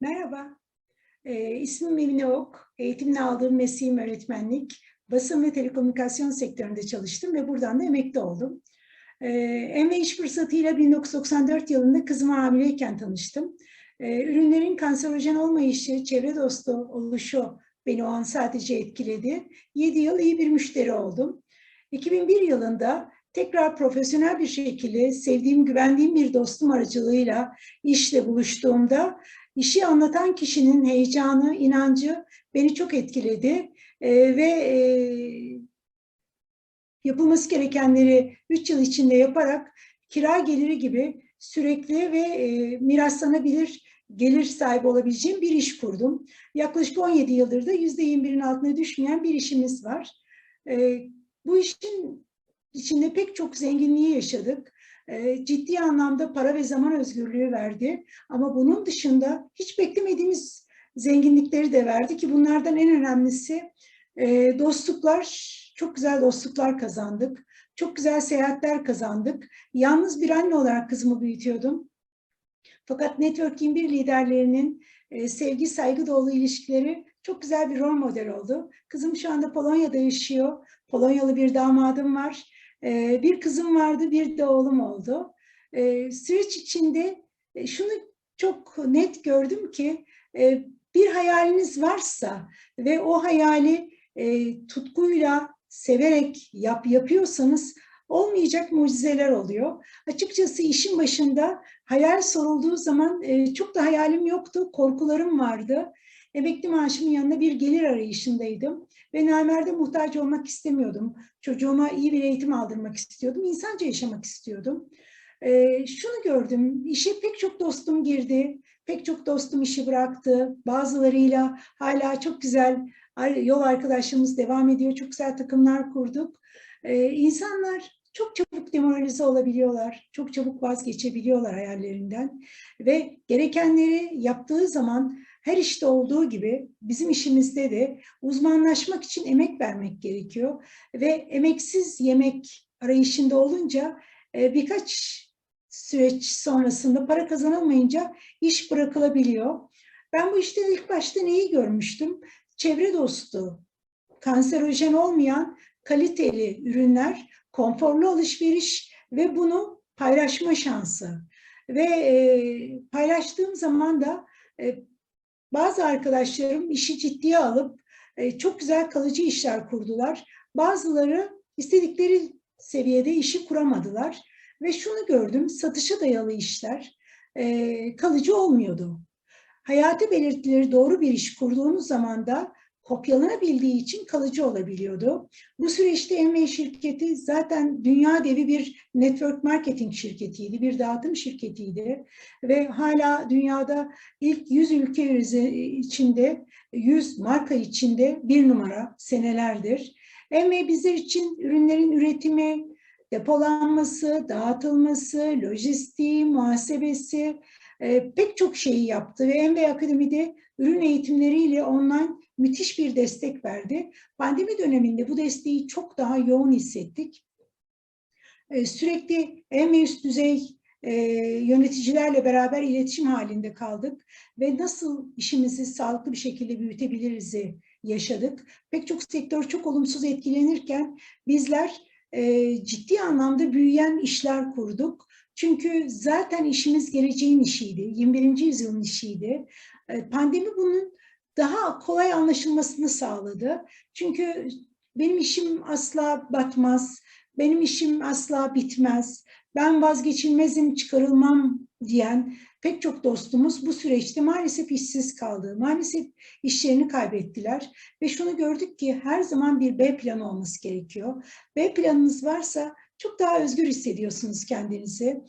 Merhaba, ee, ismim Emine Ok. Eğitimini aldığım mesleğim öğretmenlik. Basın ve telekomünikasyon sektöründe çalıştım ve buradan da emekli oldum. Ee, em iş fırsatıyla 1994 yılında kızıma hamileyken tanıştım. Ee, ürünlerin kanserojen olmayışı, çevre dostu oluşu beni o an sadece etkiledi. 7 yıl iyi bir müşteri oldum. 2001 yılında tekrar profesyonel bir şekilde sevdiğim, güvendiğim bir dostum aracılığıyla işle buluştuğumda işi anlatan kişinin heyecanı, inancı beni çok etkiledi Ee, ve e, yapılması gerekenleri 3 yıl içinde yaparak kira geliri gibi sürekli ve e, miraslanabilir gelir sahibi olabileceğim bir iş kurdum. Yaklaşık 17 yıldır da %21'in altına düşmeyen bir işimiz var. E, bu işin içinde pek çok zenginliği yaşadık. E, ciddi anlamda para ve zaman özgürlüğü verdi. Ama bunun dışında hiç beklemediğimiz zenginlikleri de verdi ki bunlardan en önemlisi e, dostluklar, çok güzel dostluklar kazandık. Çok güzel seyahatler kazandık. Yalnız bir anne olarak kızımı büyütüyordum. Fakat Network 21 liderlerinin e, sevgi, saygı dolu ilişkileri çok güzel bir rol model oldu. Kızım şu anda Polonya'da yaşıyor. Polonyalı bir damadım var. E, bir kızım vardı, bir de oğlum oldu. E, süreç içinde e, şunu çok net gördüm ki e, bir hayaliniz varsa ve o hayali e, tutkuyla, severek yap, yapıyorsanız olmayacak mucizeler oluyor. Açıkçası işin başında hayal sorulduğu zaman çok da hayalim yoktu, korkularım vardı. Emekli maaşımın yanında bir gelir arayışındaydım ve namerde muhtaç olmak istemiyordum. Çocuğuma iyi bir eğitim aldırmak istiyordum, insanca yaşamak istiyordum. E, şunu gördüm, işe pek çok dostum girdi, pek çok dostum işi bıraktı. Bazılarıyla hala çok güzel yol arkadaşlığımız devam ediyor, çok güzel takımlar kurduk. Ee, insanlar çok çabuk demoralize olabiliyorlar, çok çabuk vazgeçebiliyorlar hayallerinden ve gerekenleri yaptığı zaman her işte olduğu gibi bizim işimizde de uzmanlaşmak için emek vermek gerekiyor ve emeksiz yemek arayışında olunca e, birkaç süreç sonrasında para kazanılmayınca iş bırakılabiliyor. Ben bu işte ilk başta neyi görmüştüm? Çevre dostu, kanserojen olmayan kaliteli ürünler, konforlu alışveriş ve bunu paylaşma şansı. Ve e, paylaştığım zaman da e, bazı arkadaşlarım işi ciddiye alıp e, çok güzel kalıcı işler kurdular. Bazıları istedikleri seviyede işi kuramadılar. Ve şunu gördüm, satışa dayalı işler e, kalıcı olmuyordu. Hayati belirtileri doğru bir iş kurduğunuz zaman da kopyalanabildiği için kalıcı olabiliyordu. Bu süreçte Emway şirketi zaten dünya devi bir network marketing şirketiydi, bir dağıtım şirketiydi ve hala dünyada ilk 100 ülke içinde, 100 marka içinde bir numara senelerdir. Emway bizler için ürünlerin üretimi, depolanması, dağıtılması, lojistiği, muhasebesi e, pek çok şeyi yaptı ve Emway Akademi'de ürün eğitimleriyle online müthiş bir destek verdi. Pandemi döneminde bu desteği çok daha yoğun hissettik. E, sürekli en üst düzey e, yöneticilerle beraber iletişim halinde kaldık ve nasıl işimizi sağlıklı bir şekilde büyütebiliriz'i yaşadık. Pek çok sektör çok olumsuz etkilenirken bizler e, ciddi anlamda büyüyen işler kurduk. Çünkü zaten işimiz geleceğin işiydi, 21. yüzyılın işiydi. E, pandemi bunun daha kolay anlaşılmasını sağladı. Çünkü benim işim asla batmaz, benim işim asla bitmez, ben vazgeçilmezim, çıkarılmam diyen pek çok dostumuz bu süreçte maalesef işsiz kaldı. Maalesef işlerini kaybettiler ve şunu gördük ki her zaman bir B planı olması gerekiyor. B planınız varsa çok daha özgür hissediyorsunuz kendinizi.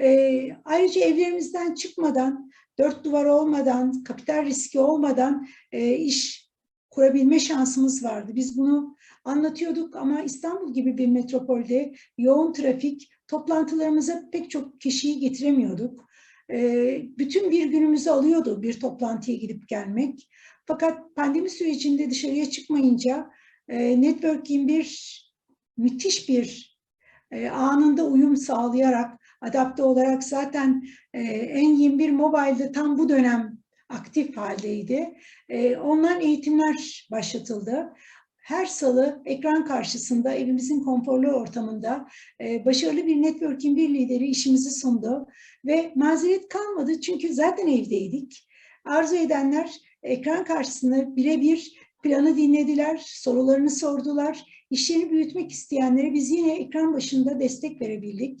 Ee, ayrıca evlerimizden çıkmadan dört duvar olmadan, kapital riski olmadan e, iş kurabilme şansımız vardı. Biz bunu anlatıyorduk ama İstanbul gibi bir metropolde yoğun trafik, toplantılarımıza pek çok kişiyi getiremiyorduk. E, bütün bir günümüzü alıyordu bir toplantıya gidip gelmek. Fakat pandemi sürecinde dışarıya çıkmayınca e, Network 21 müthiş bir e, anında uyum sağlayarak adapte olarak zaten e, N21 Mobile'de tam bu dönem aktif haldeydi. E, online eğitimler başlatıldı. Her salı ekran karşısında evimizin konforlu ortamında e, başarılı bir networking bir lideri işimizi sundu ve mazeret kalmadı çünkü zaten evdeydik. Arzu edenler ekran karşısında birebir planı dinlediler, sorularını sordular. İşlerini büyütmek isteyenlere biz yine ekran başında destek verebildik.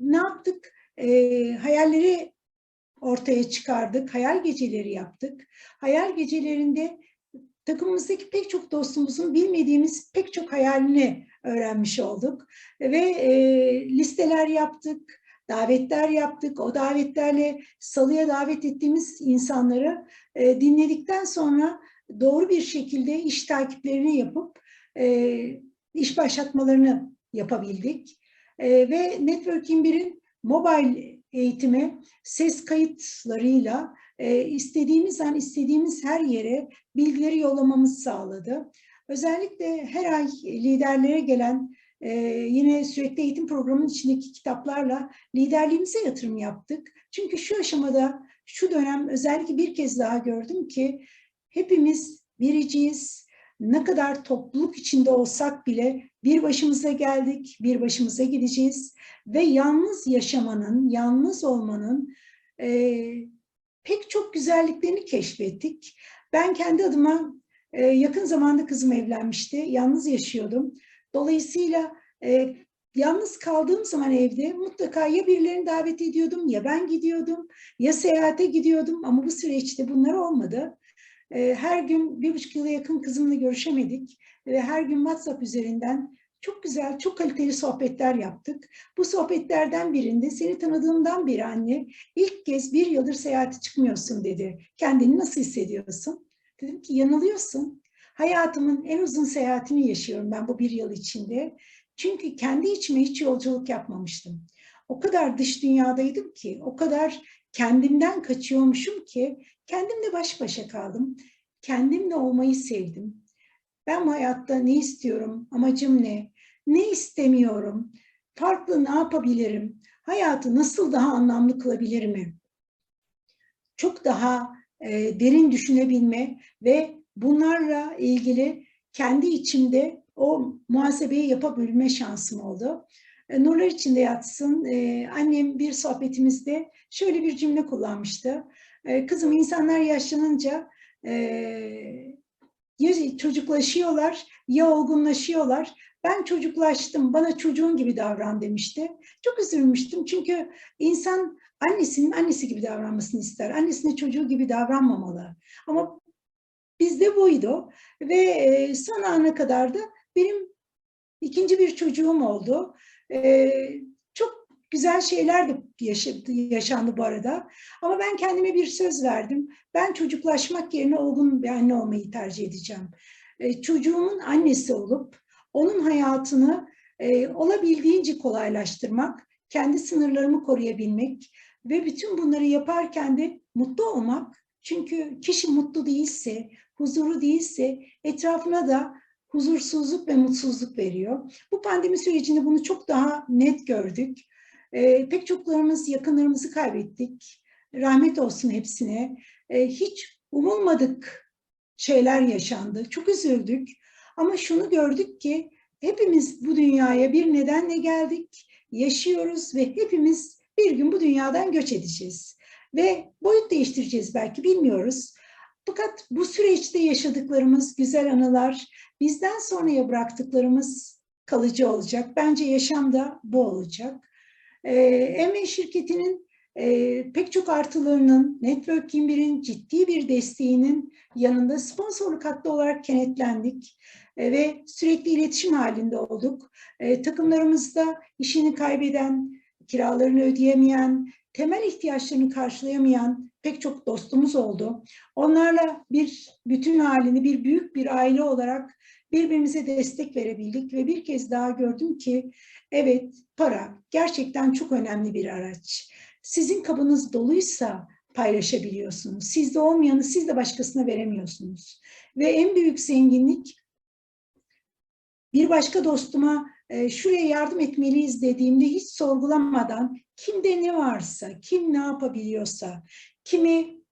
Ne yaptık? E, hayalleri ortaya çıkardık, hayal geceleri yaptık. Hayal gecelerinde takımımızdaki pek çok dostumuzun bilmediğimiz pek çok hayalini öğrenmiş olduk. Ve e, listeler yaptık, davetler yaptık. O davetlerle salıya davet ettiğimiz insanları e, dinledikten sonra doğru bir şekilde iş takiplerini yapıp e, iş başlatmalarını yapabildik. E, ve Networking 1'in mobile eğitimi ses kayıtlarıyla e, istediğimiz an istediğimiz her yere bilgileri yollamamız sağladı. Özellikle her ay liderlere gelen e, yine sürekli eğitim programının içindeki kitaplarla liderliğimize yatırım yaptık. Çünkü şu aşamada, şu dönem özellikle bir kez daha gördüm ki hepimiz biriciyiz. Ne kadar topluluk içinde olsak bile bir başımıza geldik, bir başımıza gideceğiz ve yalnız yaşamanın, yalnız olmanın e, pek çok güzelliklerini keşfettik. Ben kendi adıma e, yakın zamanda kızım evlenmişti, yalnız yaşıyordum. Dolayısıyla e, yalnız kaldığım zaman evde mutlaka ya birilerini davet ediyordum ya ben gidiyordum ya seyahate gidiyordum ama bu süreçte bunlar olmadı. E, her gün bir buçuk yıla yakın kızımla görüşemedik ve her gün WhatsApp üzerinden çok güzel, çok kaliteli sohbetler yaptık. Bu sohbetlerden birinde seni tanıdığımdan beri anne ilk kez bir yıldır seyahate çıkmıyorsun dedi. Kendini nasıl hissediyorsun? Dedim ki yanılıyorsun. Hayatımın en uzun seyahatini yaşıyorum ben bu bir yıl içinde. Çünkü kendi içime hiç yolculuk yapmamıştım. O kadar dış dünyadaydım ki, o kadar kendimden kaçıyormuşum ki kendimle baş başa kaldım. Kendimle olmayı sevdim. Ben hayatta ne istiyorum, amacım ne, ne istemiyorum, farklı ne yapabilirim, hayatı nasıl daha anlamlı kılabilirim? Çok daha e, derin düşünebilme ve bunlarla ilgili kendi içimde o muhasebeyi yapabilme şansım oldu. E, nurlar içinde yatsın. E, annem bir sohbetimizde şöyle bir cümle kullanmıştı. E, kızım insanlar yaşlanınca ya çocuklaşıyorlar ya olgunlaşıyorlar. Ben çocuklaştım, bana çocuğun gibi davran demişti. Çok üzülmüştüm çünkü insan annesinin annesi gibi davranmasını ister. Annesine çocuğu gibi davranmamalı. Ama bizde buydu ve son ana kadar da benim ikinci bir çocuğum oldu. Çok güzel şeyler de yaşadı, yaşandı bu arada. Ama ben kendime bir söz verdim. Ben çocuklaşmak yerine olgun bir anne olmayı tercih edeceğim. Çocuğumun annesi olup onun hayatını olabildiğince kolaylaştırmak, kendi sınırlarımı koruyabilmek ve bütün bunları yaparken de mutlu olmak. Çünkü kişi mutlu değilse, huzuru değilse etrafına da huzursuzluk ve mutsuzluk veriyor. Bu pandemi sürecinde bunu çok daha net gördük. E, pek çoklarımız yakınlarımızı kaybettik. Rahmet olsun hepsine. E, hiç umulmadık şeyler yaşandı. Çok üzüldük. Ama şunu gördük ki hepimiz bu dünyaya bir nedenle geldik, yaşıyoruz ve hepimiz bir gün bu dünyadan göç edeceğiz. Ve boyut değiştireceğiz belki bilmiyoruz. Fakat bu süreçte yaşadıklarımız güzel anılar, bizden sonraya bıraktıklarımız kalıcı olacak. Bence yaşam da bu olacak. Ee, Emme şirketinin e, pek çok artılarının, Network 21'in ciddi bir desteğinin yanında sponsorluk hattı olarak kenetlendik e, ve sürekli iletişim halinde olduk. E, takımlarımızda işini kaybeden, kiralarını ödeyemeyen, temel ihtiyaçlarını karşılayamayan pek çok dostumuz oldu. Onlarla bir bütün halini bir büyük bir aile olarak birbirimize destek verebildik ve bir kez daha gördüm ki evet para gerçekten çok önemli bir araç. Sizin kabınız doluysa paylaşabiliyorsunuz. Sizde olmayanı siz de başkasına veremiyorsunuz. Ve en büyük zenginlik bir başka dostuma e, şuraya yardım etmeliyiz dediğimde hiç sorgulamadan kimde ne varsa, kim ne yapabiliyorsa, kimi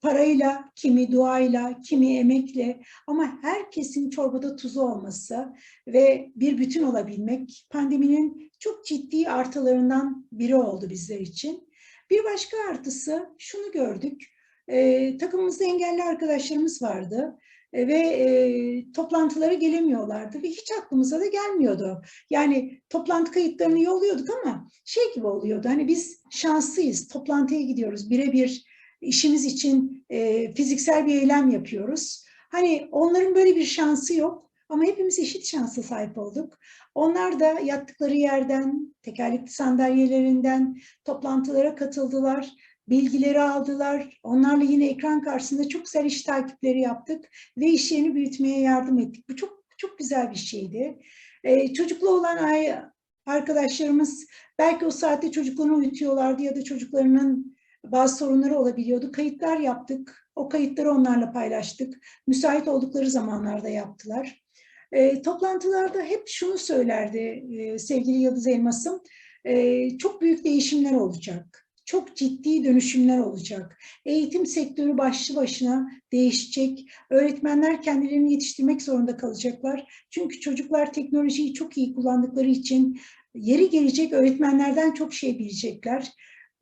parayla, kimi duayla, kimi emekle ama herkesin çorbada tuzu olması ve bir bütün olabilmek pandeminin çok ciddi artılarından biri oldu bizler için. Bir başka artısı şunu gördük. E, takımımızda engelli arkadaşlarımız vardı ve e, toplantılara gelemiyorlardı ve hiç aklımıza da gelmiyordu. Yani toplantı kayıtlarını yolluyorduk ama şey gibi oluyordu. Hani biz şanslıyız, toplantıya gidiyoruz, birebir işimiz için e, fiziksel bir eylem yapıyoruz. Hani onların böyle bir şansı yok ama hepimiz eşit şansa sahip olduk. Onlar da yattıkları yerden, tekerlekli sandalyelerinden toplantılara katıldılar bilgileri aldılar. Onlarla yine ekran karşısında çok güzel iş takipleri yaptık ve iş yerini büyütmeye yardım ettik. Bu çok çok güzel bir şeydi. Ee, çocuklu olan ay arkadaşlarımız belki o saatte çocuklarını uyutuyorlardı ya da çocuklarının bazı sorunları olabiliyordu. Kayıtlar yaptık. O kayıtları onlarla paylaştık. Müsait oldukları zamanlarda yaptılar. E, toplantılarda hep şunu söylerdi e, sevgili Yıldız Elmas'ım. E, çok büyük değişimler olacak çok ciddi dönüşümler olacak. Eğitim sektörü başlı başına değişecek. Öğretmenler kendilerini yetiştirmek zorunda kalacaklar. Çünkü çocuklar teknolojiyi çok iyi kullandıkları için yeri gelecek öğretmenlerden çok şey bilecekler.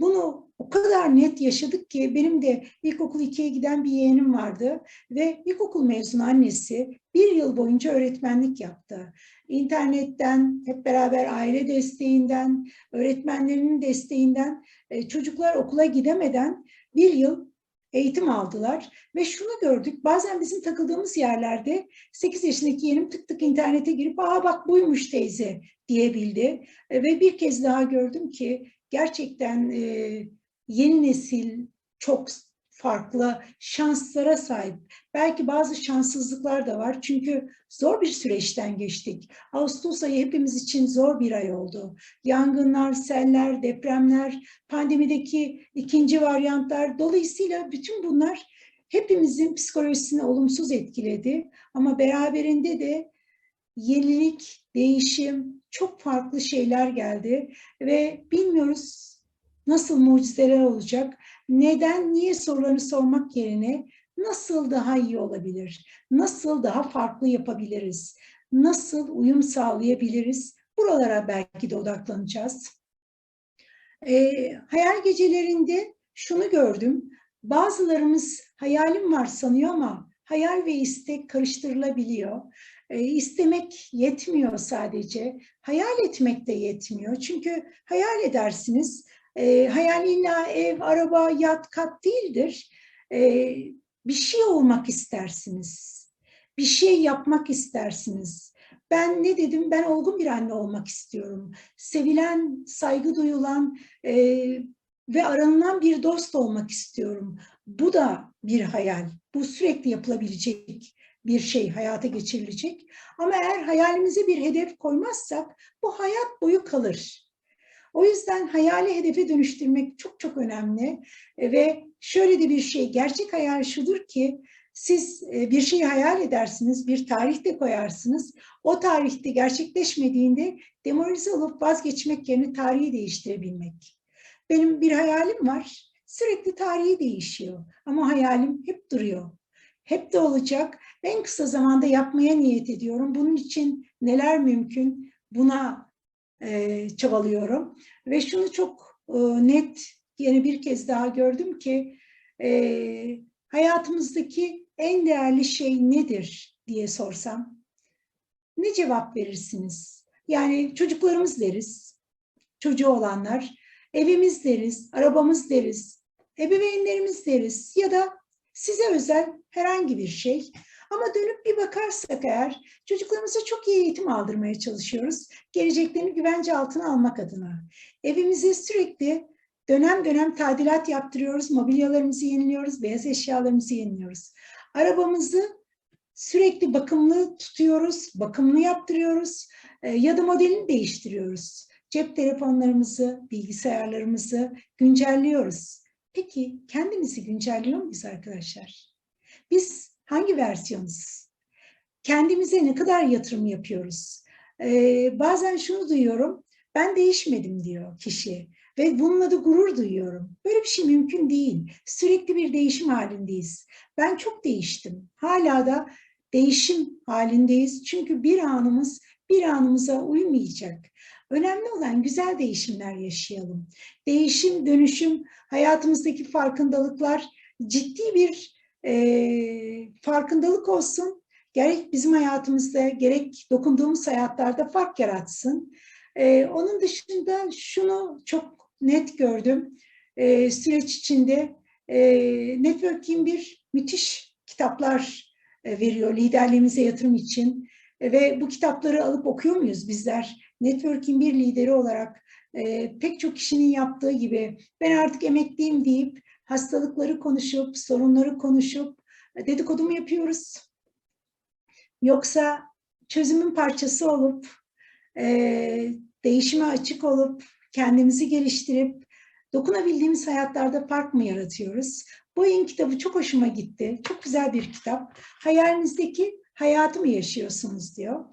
Bunu o kadar net yaşadık ki benim de ilkokul 2'ye giden bir yeğenim vardı ve ilkokul mezunu annesi bir yıl boyunca öğretmenlik yaptı. İnternetten, hep beraber aile desteğinden, öğretmenlerinin desteğinden e, çocuklar okula gidemeden bir yıl eğitim aldılar ve şunu gördük bazen bizim takıldığımız yerlerde 8 yaşındaki yeğenim tık tık internete girip aa bak buymuş teyze diyebildi e, ve bir kez daha gördüm ki gerçekten e, yeni nesil çok farklı şanslara sahip. Belki bazı şanssızlıklar da var çünkü zor bir süreçten geçtik. Ağustos ayı hepimiz için zor bir ay oldu. Yangınlar, seller, depremler, pandemideki ikinci varyantlar dolayısıyla bütün bunlar hepimizin psikolojisini olumsuz etkiledi. Ama beraberinde de yenilik, değişim, çok farklı şeyler geldi ve bilmiyoruz nasıl mucizeler olacak. Neden, niye sorularını sormak yerine nasıl daha iyi olabilir? Nasıl daha farklı yapabiliriz? Nasıl uyum sağlayabiliriz? Buralara belki de odaklanacağız. E, hayal gecelerinde şunu gördüm. Bazılarımız hayalim var sanıyor ama hayal ve istek karıştırılabiliyor. E, istemek yetmiyor sadece. Hayal etmek de yetmiyor. Çünkü hayal edersiniz. E, hayal illa ev, araba, yat, kat değildir. E, bir şey olmak istersiniz. Bir şey yapmak istersiniz. Ben ne dedim? Ben olgun bir anne olmak istiyorum. Sevilen, saygı duyulan e, ve aranılan bir dost olmak istiyorum. Bu da bir hayal. Bu sürekli yapılabilecek bir şey hayata geçirilecek. Ama eğer hayalimize bir hedef koymazsak bu hayat boyu kalır. O yüzden hayali hedefe dönüştürmek çok çok önemli e, ve şöyle de bir şey, gerçek hayal şudur ki siz e, bir şeyi hayal edersiniz, bir tarih de koyarsınız. O tarihte gerçekleşmediğinde demoralize olup vazgeçmek yerine tarihi değiştirebilmek. Benim bir hayalim var, sürekli tarihi değişiyor ama hayalim hep duruyor. Hep de olacak. En kısa zamanda yapmaya niyet ediyorum. Bunun için neler mümkün buna e, çabalıyorum. Ve şunu çok e, net yine bir kez daha gördüm ki e, hayatımızdaki en değerli şey nedir diye sorsam ne cevap verirsiniz? Yani çocuklarımız deriz, çocuğu olanlar, evimiz deriz, arabamız deriz, ebeveynlerimiz deriz ya da size özel herhangi bir şey. Ama dönüp bir bakarsak eğer çocuklarımıza çok iyi eğitim aldırmaya çalışıyoruz. Geleceklerini güvence altına almak adına. Evimize sürekli dönem dönem tadilat yaptırıyoruz, mobilyalarımızı yeniliyoruz, beyaz eşyalarımızı yeniliyoruz. Arabamızı sürekli bakımlı tutuyoruz, bakımlı yaptırıyoruz e, ya da modelini değiştiriyoruz. Cep telefonlarımızı, bilgisayarlarımızı güncelliyoruz. Peki kendimizi güncelliyor muyuz arkadaşlar? Biz hangi versiyonuz? Kendimize ne kadar yatırım yapıyoruz? Ee, bazen şunu duyuyorum, ben değişmedim diyor kişi. Ve bununla da gurur duyuyorum. Böyle bir şey mümkün değil. Sürekli bir değişim halindeyiz. Ben çok değiştim. Hala da değişim halindeyiz. Çünkü bir anımız bir anımıza uymayacak. Önemli olan güzel değişimler yaşayalım. Değişim, dönüşüm, hayatımızdaki farkındalıklar ciddi bir e, farkındalık olsun. Gerek bizim hayatımızda, gerek dokunduğumuz hayatlarda fark yaratsın. E, onun dışında şunu çok net gördüm. E, süreç içinde e, Networking bir müthiş kitaplar e, veriyor liderliğimize yatırım için. E, ve bu kitapları alıp okuyor muyuz bizler? Networking bir lideri olarak e, pek çok kişinin yaptığı gibi ben artık emekliyim deyip hastalıkları konuşup, sorunları konuşup e, dedikodu yapıyoruz? Yoksa çözümün parçası olup, e, değişime açık olup, kendimizi geliştirip, dokunabildiğimiz hayatlarda fark mı yaratıyoruz? Bu kitabı çok hoşuma gitti. Çok güzel bir kitap. Hayalinizdeki hayatı mı yaşıyorsunuz diyor.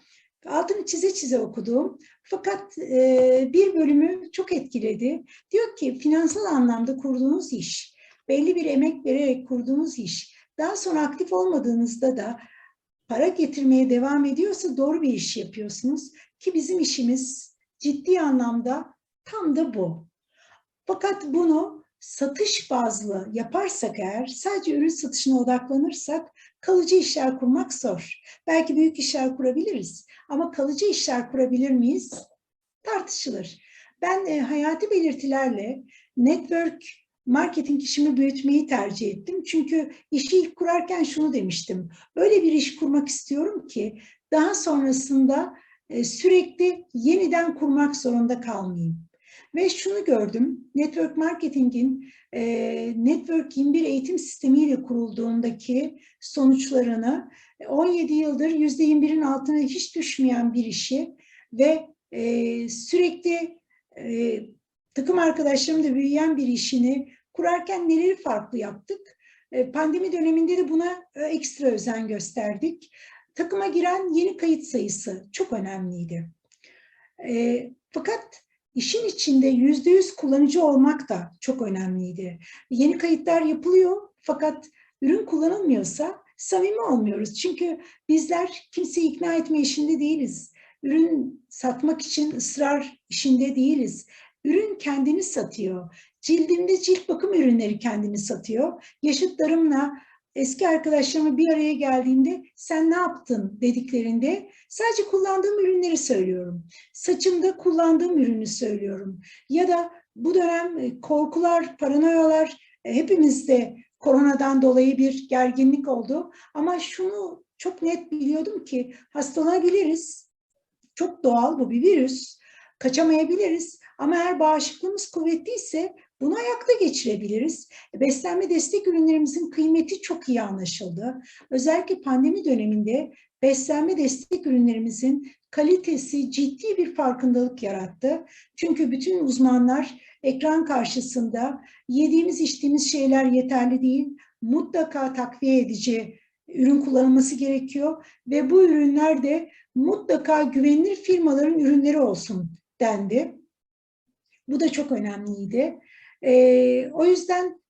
Altını çize çize okuduğum fakat e, bir bölümü çok etkiledi. Diyor ki finansal anlamda kurduğunuz iş, belli bir emek vererek kurduğunuz iş, daha sonra aktif olmadığınızda da para getirmeye devam ediyorsa doğru bir iş yapıyorsunuz. Ki bizim işimiz ciddi anlamda tam da bu. Fakat bunu satış bazlı yaparsak eğer, sadece ürün satışına odaklanırsak kalıcı işler kurmak zor. Belki büyük işler kurabiliriz ama kalıcı işler kurabilir miyiz? Tartışılır. Ben e, hayati belirtilerle network marketing işimi büyütmeyi tercih ettim. Çünkü işi ilk kurarken şunu demiştim. Öyle bir iş kurmak istiyorum ki daha sonrasında e, sürekli yeniden kurmak zorunda kalmayayım. Ve şunu gördüm, network marketingin e, Network 21 eğitim sistemiyle kurulduğundaki sonuçlarını 17 yıldır %21'in altına hiç düşmeyen bir işi ve e, sürekli e, takım arkadaşlarımla büyüyen bir işini kurarken neleri farklı yaptık? E, pandemi döneminde de buna e, ekstra özen gösterdik. Takıma giren yeni kayıt sayısı çok önemliydi. E, fakat İşin içinde yüzde yüz kullanıcı olmak da çok önemliydi. Yeni kayıtlar yapılıyor fakat ürün kullanılmıyorsa samimi olmuyoruz. Çünkü bizler kimseyi ikna etme işinde değiliz. Ürün satmak için ısrar işinde değiliz. Ürün kendini satıyor. Cildimde cilt bakım ürünleri kendini satıyor. Yaşıtlarımla eski arkadaşlarıma bir araya geldiğinde sen ne yaptın dediklerinde sadece kullandığım ürünleri söylüyorum. Saçımda kullandığım ürünü söylüyorum. Ya da bu dönem e, korkular, paranoyalar e, hepimizde koronadan dolayı bir gerginlik oldu. Ama şunu çok net biliyordum ki hastalanabiliriz. Çok doğal bu bir virüs. Kaçamayabiliriz. Ama eğer bağışıklığımız kuvvetliyse bunu ayakta geçirebiliriz. Beslenme destek ürünlerimizin kıymeti çok iyi anlaşıldı. Özellikle pandemi döneminde beslenme destek ürünlerimizin kalitesi ciddi bir farkındalık yarattı. Çünkü bütün uzmanlar ekran karşısında yediğimiz içtiğimiz şeyler yeterli değil, mutlaka takviye edici ürün kullanılması gerekiyor ve bu ürünler de mutlaka güvenilir firmaların ürünleri olsun dendi. Bu da çok önemliydi. E, o yüzden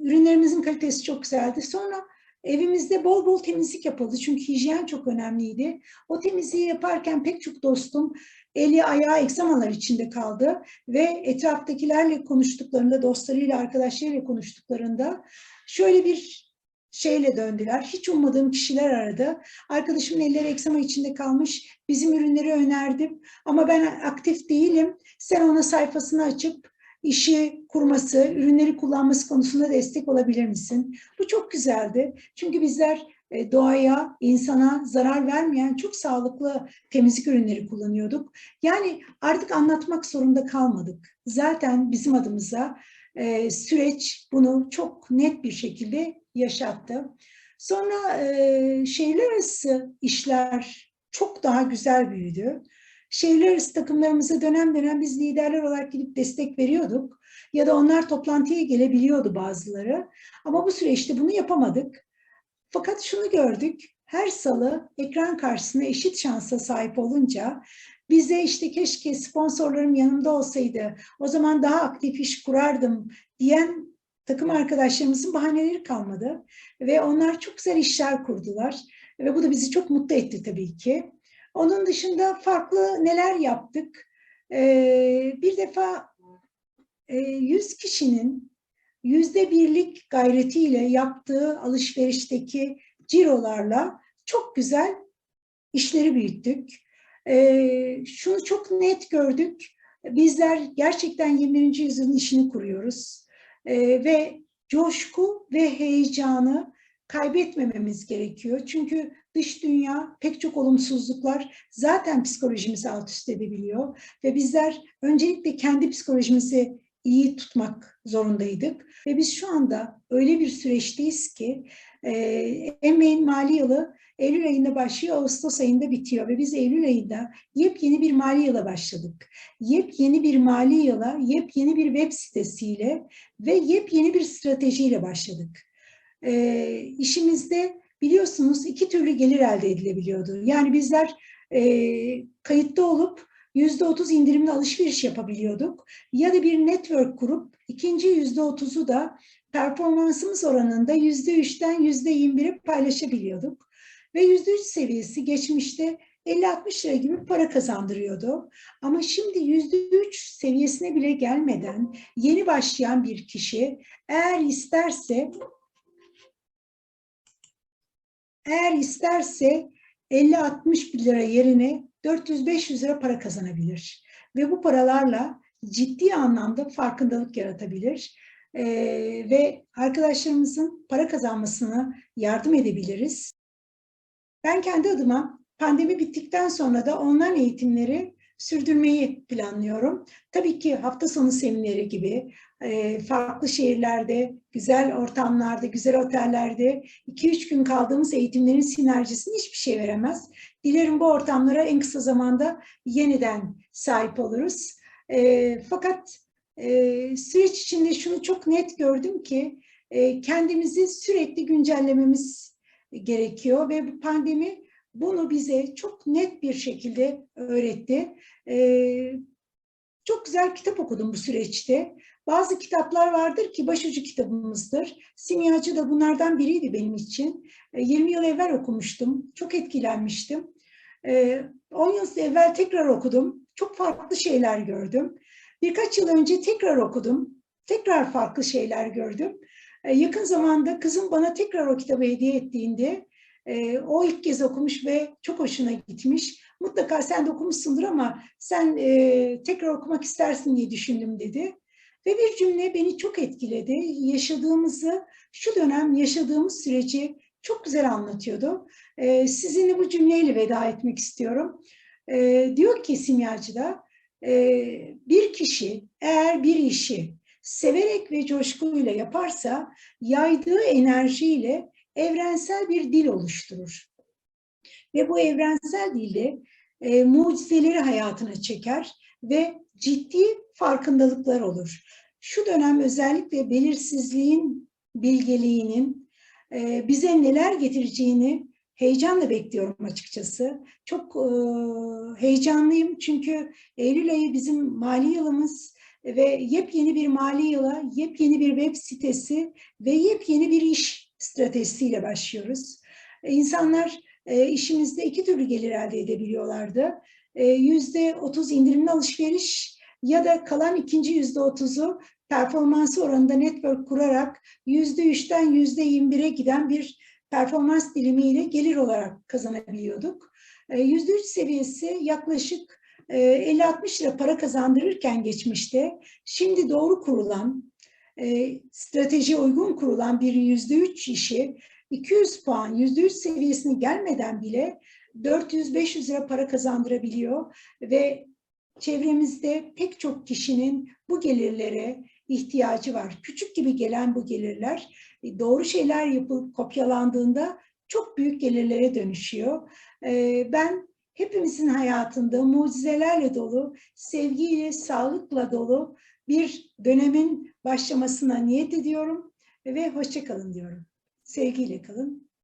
ürünlerimizin kalitesi çok güzeldi. Sonra evimizde bol bol temizlik yapıldı. Çünkü hijyen çok önemliydi. O temizliği yaparken pek çok dostum eli ayağı egzamalar içinde kaldı ve etraftakilerle konuştuklarında, dostlarıyla, arkadaşlarıyla konuştuklarında şöyle bir şeyle döndüler. Hiç ummadığım kişiler aradı. Arkadaşımın elleri eksama içinde kalmış. Bizim ürünleri önerdim ama ben aktif değilim. Sen ona sayfasını açıp işi kurması, ürünleri kullanması konusunda destek olabilir misin? Bu çok güzeldi. Çünkü bizler e, doğaya, insana zarar vermeyen çok sağlıklı temizlik ürünleri kullanıyorduk. Yani artık anlatmak zorunda kalmadık. Zaten bizim adımıza e, süreç bunu çok net bir şekilde yaşattı. Sonra e, şehirler arası işler çok daha güzel büyüdü. Şehirler arası takımlarımıza dönem dönem biz liderler olarak gidip destek veriyorduk. Ya da onlar toplantıya gelebiliyordu bazıları. Ama bu süreçte bunu yapamadık. Fakat şunu gördük. Her salı ekran karşısında eşit şansa sahip olunca bize işte keşke sponsorlarım yanımda olsaydı, o zaman daha aktif iş kurardım diyen takım arkadaşlarımızın bahaneleri kalmadı. Ve onlar çok güzel işler kurdular. Ve bu da bizi çok mutlu etti tabii ki. Onun dışında farklı neler yaptık? Ee, bir defa e, 100 kişinin yüzde birlik gayretiyle yaptığı alışverişteki cirolarla çok güzel işleri büyüttük. Ee, şunu çok net gördük. Bizler gerçekten 21. yüzyılın işini kuruyoruz. Ee, ve coşku ve heyecanı kaybetmememiz gerekiyor. Çünkü dış dünya pek çok olumsuzluklar zaten psikolojimizi alt üst edebiliyor. Ve bizler öncelikle kendi psikolojimizi iyi tutmak zorundaydık. Ve biz şu anda öyle bir süreçteyiz ki e, emeğin mali yılı Eylül ayında başlıyor, Ağustos ayında bitiyor ve biz Eylül ayında yepyeni bir mali yıla başladık. Yepyeni bir mali yıla, yepyeni bir web sitesiyle ve yepyeni bir stratejiyle başladık. E, işimizde biliyorsunuz iki türlü gelir elde edilebiliyordu. Yani bizler e, kayıtlı olup yüzde otuz indirimli alışveriş yapabiliyorduk. Ya da bir network kurup ikinci yüzde otuzu da performansımız oranında yüzde üçten yüzde yirmi biri paylaşabiliyorduk. Ve yüzde üç seviyesi geçmişte 50-60 lira gibi para kazandırıyordu. Ama şimdi yüzde üç seviyesine bile gelmeden yeni başlayan bir kişi eğer isterse eğer isterse 50-60 lira yerine 400-500 lira para kazanabilir. Ve bu paralarla ciddi anlamda farkındalık yaratabilir. Ee, ve arkadaşlarımızın para kazanmasına yardım edebiliriz. Ben kendi adıma pandemi bittikten sonra da online eğitimleri sürdürmeyi planlıyorum. Tabii ki hafta sonu semineri gibi e, farklı şehirlerde, güzel ortamlarda, güzel otellerde 2-3 gün kaldığımız eğitimlerin sinerjisini hiçbir şey veremez. Dilerim bu ortamlara en kısa zamanda yeniden sahip oluruz. E, fakat e, süreç içinde şunu çok net gördüm ki kendimizi sürekli güncellememiz gerekiyor ve bu pandemi bunu bize çok net bir şekilde öğretti. Ee, çok güzel kitap okudum bu süreçte. Bazı kitaplar vardır ki başucu kitabımızdır. Simyacı da bunlardan biriydi benim için. E, 20 yıl evvel okumuştum. Çok etkilenmiştim. E, 10 yıl evvel tekrar okudum. Çok farklı şeyler gördüm. Birkaç yıl önce tekrar okudum. Tekrar farklı şeyler gördüm. E, yakın zamanda kızım bana tekrar o kitabı hediye ettiğinde e, o ilk kez okumuş ve çok hoşuna gitmiş. Mutlaka sen de okumuşsundur ama sen e, tekrar okumak istersin diye düşündüm dedi. Ve bir cümle beni çok etkiledi. Yaşadığımızı, şu dönem yaşadığımız süreci çok güzel anlatıyordu. E, sizinle bu cümleyle veda etmek istiyorum. E, diyor ki Simyacı'da, e, bir kişi eğer bir işi severek ve coşkuyla yaparsa yaydığı enerjiyle evrensel bir dil oluşturur. Ve bu evrensel dilde e, mucizeleri hayatına çeker ve ciddi farkındalıklar olur. Şu dönem özellikle belirsizliğin bilgeliğinin e, bize neler getireceğini heyecanla bekliyorum açıkçası. Çok e, heyecanlıyım çünkü Eylül ayı bizim mali yılımız ve yepyeni bir mali yıla, yepyeni bir web sitesi ve yepyeni bir iş stratejisiyle başlıyoruz. E, insanlar işimizde iki türlü gelir elde edebiliyorlardı. E, yüzde otuz indirimli alışveriş ya da kalan ikinci yüzde otuzu performansı oranında network kurarak yüzde üçten yüzde yirmi bire giden bir performans dilimiyle gelir olarak kazanabiliyorduk. Yüzde üç seviyesi yaklaşık 50-60 lira para kazandırırken geçmişte şimdi doğru kurulan e, strateji uygun kurulan bir yüzde üç işi 200 puan yüzde üç seviyesine gelmeden bile 400-500 lira para kazandırabiliyor ve çevremizde pek çok kişinin bu gelirlere ihtiyacı var. Küçük gibi gelen bu gelirler e, doğru şeyler yapılıp kopyalandığında çok büyük gelirlere dönüşüyor. E, ben hepimizin hayatında mucizelerle dolu, sevgiyle, sağlıkla dolu bir dönemin başlamasına niyet ediyorum ve hoşça kalın diyorum. Sevgiyle kalın.